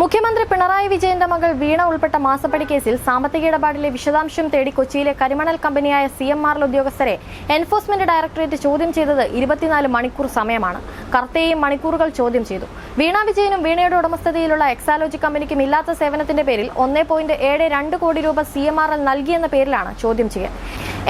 മുഖ്യമന്ത്രി പിണറായി വിജയന്റെ മകൾ വീണ ഉൾപ്പെട്ട മാസപ്പടി കേസിൽ സാമ്പത്തിക ഇടപാടിലെ വിശദാംശം തേടി കൊച്ചിയിലെ കരിമണൽ കമ്പനിയായ സി എം ആർ ഉദ്യോഗസ്ഥരെ എൻഫോഴ്സ്മെന്റ് ഡയറക്ടറേറ്റ് ചോദ്യം ചെയ്തത് ഇരുപത്തിനാല് മണിക്കൂർ സമയമാണ്. കർത്തയെയും മണിക്കൂറുകൾ ചോദ്യം ചെയ്തു. വീണ വിജയനും വീണയുടെ ഉടമസ്ഥതയിലുള്ള എക്സാലോജി കമ്പനിക്കും ഇല്ലാത്ത സേവനത്തിന്റെ പേരിൽ ഒന്നേ പോയിന്റ് ഏഴ് രണ്ട് കോടി രൂപ സി എം ആർ എൽ നൽകിയെന്ന പേരിലാണ് ചോദ്യം ചെയ്യൽ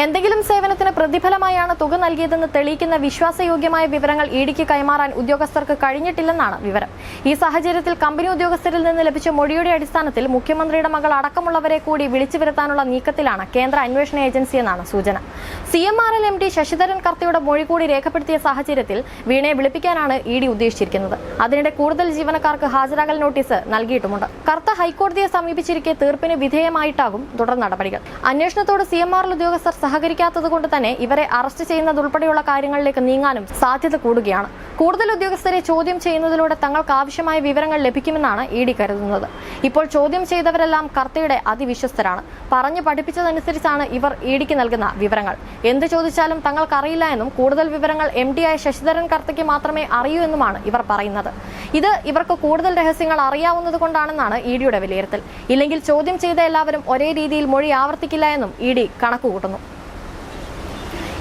എന്തെങ്കിലും സേവനത്തിന് പ്രതിഫലമായാണ് തുക നൽകിയതെന്ന് തെളിയിക്കുന്ന വിശ്വാസയോഗ്യമായ വിവരങ്ങൾ ഇഡിക്ക് കൈമാറാൻ ഉദ്യോഗസ്ഥർക്ക് കഴിഞ്ഞിട്ടില്ലെന്നാണ് വിവരം. ഈ സാഹചര്യത്തിൽ കമ്പനി ഉദ്യോഗസ്ഥരിൽ നിന്ന് ലഭിച്ച മൊഴിയുടെ അടിസ്ഥാനത്തിൽ മുഖ്യമന്ത്രിയുടെ മകൾ അടക്കമുള്ളവരെ കൂടി വിളിച്ചു വരുത്താനുള്ള നീക്കത്തിലാണ് കേന്ദ്ര അന്വേഷണ ഏജൻസി എന്നാണ് സൂചന. C M R L M D Sasidharan കർത്തയുടെ മൊഴി കൂടി രേഖപ്പെടുത്തിയ സാഹചര്യത്തിൽ വീണയെ വിളിപ്പിക്കാനാണ് ഇ ഡി ഉദ്ദേശിച്ചിരിക്കുന്നത്. അതിനിടെ കൂടുതൽ ജീവനക്കാർക്ക് ഹാജരാകൽ നോട്ടീസ് നൽകിയിട്ടുമുണ്ട്. കർത്ത ഹൈക്കോടതിയെ സമീപിച്ചിരിക്കെ തീർപ്പിന് വിധേയമായിട്ടാകും തുടർ നടപടികൾ. അന്വേഷണത്തോട് സി എം ആർ ഉദ്യോഗസ്ഥർ സഹകരിക്കാത്തതുകൊണ്ട് തന്നെ ഇവരെ അറസ്റ്റ് ചെയ്യുന്നതുൾപ്പെടെയുള്ള കാര്യങ്ങളിലേക്ക് നീങ്ങാനും സാധ്യത കൂടുകയാണ്. കൂടുതൽ ഉദ്യോഗസ്ഥരെ ചോദ്യം ചെയ്യുന്നതിലൂടെ തങ്ങൾക്ക് ആവശ്യമായ വിവരങ്ങൾ ലഭിക്കുമെന്നാണ് ഇ ഡി കരുതുന്നത്. ഇപ്പോൾ ചോദ്യം ചെയ്തവരെല്ലാം കർത്തയുടെ അതിവിശ്വസ്തരാണ്. പറഞ്ഞു പഠിപ്പിച്ചതനുസരിച്ചാണ് ഇവർ ഇ ഡിക്ക് നൽകുന്ന വിവരങ്ങൾ. എന്ത് ചോദിച്ചാലും തങ്ങൾക്കറിയില്ല എന്നും കൂടുതൽ വിവരങ്ങൾ എം ഡി ആയ ശശിധരൻ കർത്തയ്ക്ക് മാത്രമേ അറിയൂ എന്നുമാണ് ഇവർ പറയുന്നത്. ഇത് ഇവർക്ക് കൂടുതൽ രഹസ്യങ്ങൾ അറിയാവുന്നത് കൊണ്ടാണെന്നാണ് ഇ ഡിയുടെ വിലയിരുത്തൽ. ഇല്ലെങ്കിൽ ചോദ്യം ചെയ്ത എല്ലാവരും ഒരേ രീതിയിൽ മൊഴി ആവർത്തിക്കില്ല എന്നും ഇ ഡി കണക്കുകൂട്ടുന്നു.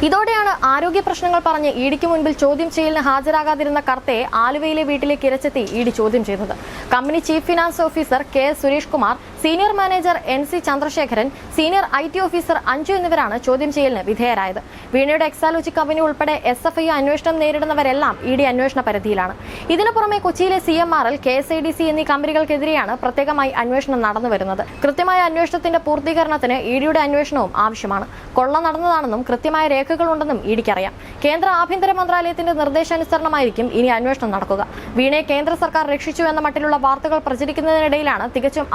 ഇതോടെയാണ് ആരോഗ്യ പ്രശ്നങ്ങൾ പറഞ്ഞ് ഇഡിക്ക് മുൻപിൽ ചോദ്യം ചെയ്യലിന് ഹാജരാകാതിരുന്ന കർത്തയെ ആലുവയിലെ വീട്ടിലേക്ക് ഇരച്ചെത്തി ഇഡി ചോദ്യം ചെയ്തത്. Company chief finance officer K Suresh Kumar senior manager N C Chandrasekharan senior I T officer Anju എന്നിവരാണ് ചോദ്യം ചെയ്യലിന് വിധേയരായത്. വീണയുടെ എക്സാലോജി കമ്പനി ഉൾപ്പെടെ എസ് എഫ് ഐ അന്വേഷണം നേരിടുന്നവരെല്ലാം ഇ ഡി അന്വേഷണ പരിധിയിലാണ്. ഇതിനു പുറമെ കൊച്ചിയിലെ C M R L K S I D C എന്നീ കമ്പനികൾക്കെതിരെയാണ് പ്രത്യേകമായി അന്വേഷണം നടന്നു വരുന്നത്. കൃത്യമായ അന്വേഷണത്തിന്റെ പൂർത്തീകരണത്തിന് ഇ ഡിയുടെ അന്വേഷണവും ആവശ്യമാണ്. കൊള്ള നടന്നതാണെന്നും കൃത്യമായ രേഖകളുണ്ടെന്നും ഇ ഡിക്കറിയാം കേന്ദ്ര ആഭ്യന്തര മന്ത്രാലയത്തിന്റെ നിർദ്ദേശാനുസരണമായിരിക്കും ഇനി അന്വേഷണം നടക്കുക. വീണയെ കേന്ദ്ര സർക്കാർ രക്ഷിച്ചു എന്ന മട്ടിലുള്ള വാർത്തകൾ പ്രചരിക്കുന്നതിനിടയിലാണ് തികച്ചും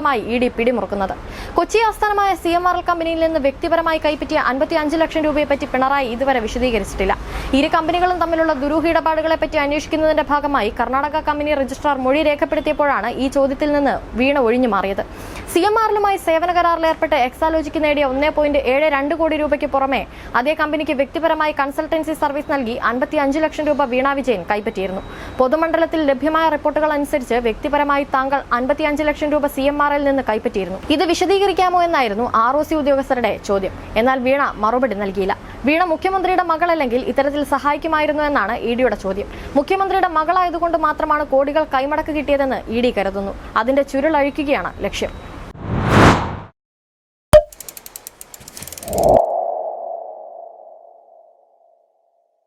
അപ്രതീക്ഷിതമായി ഇ ഡി പിടിമുറുക്കുന്നത്. കൊച്ചി ആസ്ഥാനമായ സി എം ആർ എൽ കമ്പനിയിൽ നിന്ന് വ്യക്തിപരമായി കൈപ്പറ്റിയ അൻപത്തി അഞ്ച് ലക്ഷം രൂപയെപ്പറ്റി പിണറായി ഇതുവരെ വിശദീകരിച്ചിട്ടില്ല. ഇരു കമ്പനികളും തമ്മിലുള്ള ദുരൂഹ ഇടപാടുകളെപ്പറ്റി അന്വേഷിക്കുന്നതിന്റെ ഭാഗമായി കർണാടക കമ്പനി രജിസ്ട്രാർ മൊഴി രേഖപ്പെടുത്തിയപ്പോഴാണ് ഈ ചോദ്യത്തിൽ നിന്ന് വീണ ഒഴിഞ്ഞു മാറിയത്. സി എം ആറിലുമായി സേവന കരാറിൽ ഏർപ്പെട്ട് എക്സാലോജിക്ക് നേടിയ ഒന്നേ പോയിന്റ് ഏഴ് രണ്ട് കോടി രൂപയ്ക്ക് പുറമെ അതേ കമ്പനിക്ക് വ്യക്തിപരമായി കൺസൾട്ടൻസി സർവീസ് നൽകി അൻപത്തി അഞ്ച് ലക്ഷം രൂപ വീണ വിജയൻ കൈപ്പറ്റിയിരുന്നു. പൊതുമണ്ഡലത്തിൽ ലഭ്യമായ റിപ്പോർട്ടുകൾ അനുസരിച്ച് വ്യക്തിപരമായി താങ്കൾ അൻപത്തി അഞ്ച് ലക്ഷം രൂപ സി എം ആറിൽ നിന്ന് കൈപ്പറ്റിയിരുന്നു. ഇത് വിശദീകരിക്കാമോ എന്നായിരുന്നു ആർ ഒ സി ഉദ്യോഗസ്ഥരുടെ ചോദ്യം. എന്നാൽ വീണ മറുപടി നൽകിയില്ല. വീണ മുഖ്യമന്ത്രിയുടെ മകളല്ലെങ്കിൽ ഇത്തരത്തിൽ സഹായിക്കുമായിരുന്നു എന്നാണ് ഇ ഡിയുടെ ചോദ്യം. മുഖ്യമന്ത്രിയുടെ മകളായതുകൊണ്ട് മാത്രമാണ് കോടികൾ കൈമടക്ക് കിട്ടിയതെന്ന് ഇ ഡി കരുതുന്നു. അതിന്റെ ചുരുളഴിക്കുകയാണ് ലക്ഷ്യം. Oh.